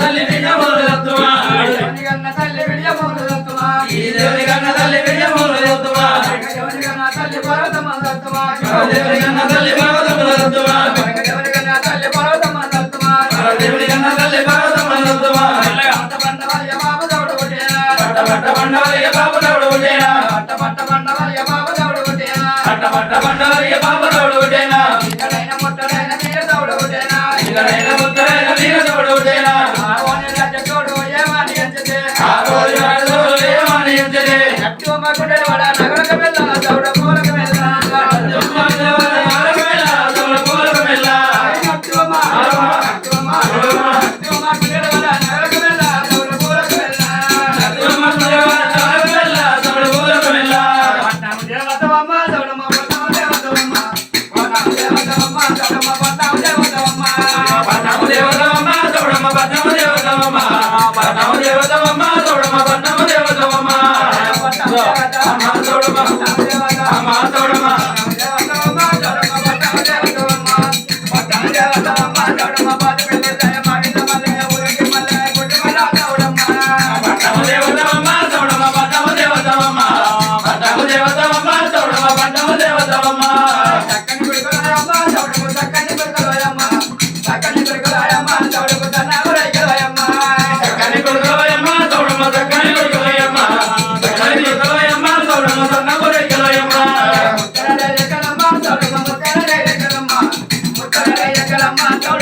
తల్లి బిడ్డ మొదలవుతుమా ఎవరి కన్న తల్లి బిడ్డ మొదలవుతుమా ఈ దేవుని కన్న తల్లి బిడ్డ మొదలవుతుమా ఎవరి కన్న తల్లి పర్వత మొదలవుతుమా ఎవరి కన్న తల్లి పర్వత మొదలవుతుమా పట్ట పండ బాబు దౌడు కొట్టేనా? పట్ట పట్ట పండ బాబు దౌడు కొట్టేనా? పట్ట పట్ట పండ బాబు దౌడు కొట్టేనా? పట్ట పట్ట పండ వల్ల బాబు దౌడు చక్కని పెరుగులాయమ్మ చక్కని పెరుగులాయమ్మ చౌడుకుతున్నావు Lama kau?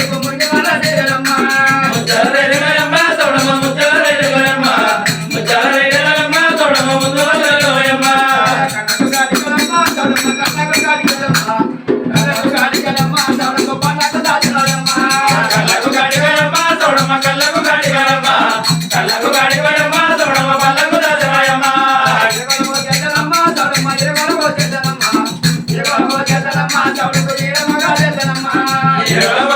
Yeah.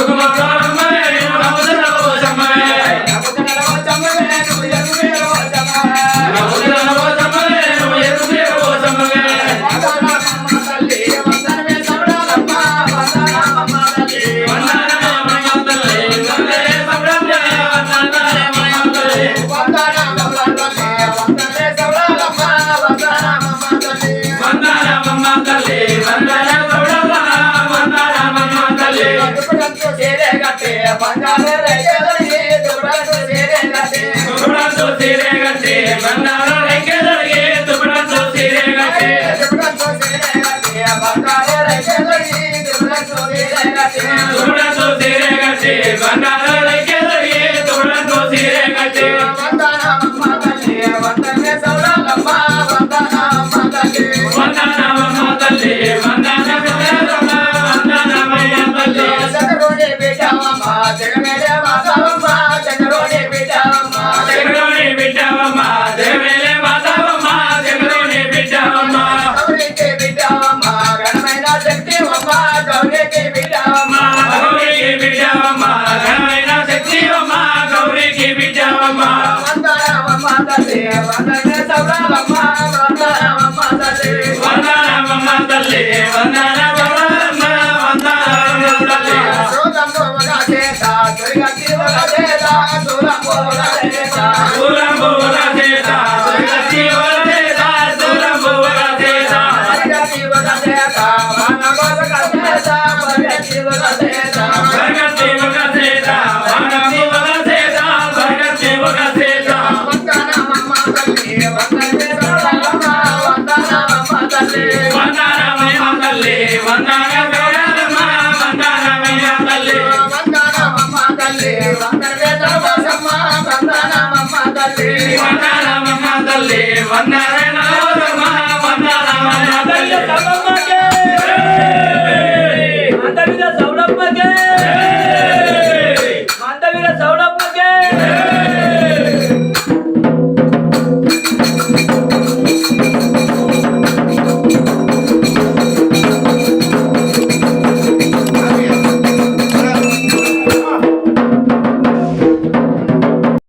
Come on, my. వందనే వందనమ్మ తల్లి వందనమ్మ తల్లి వందన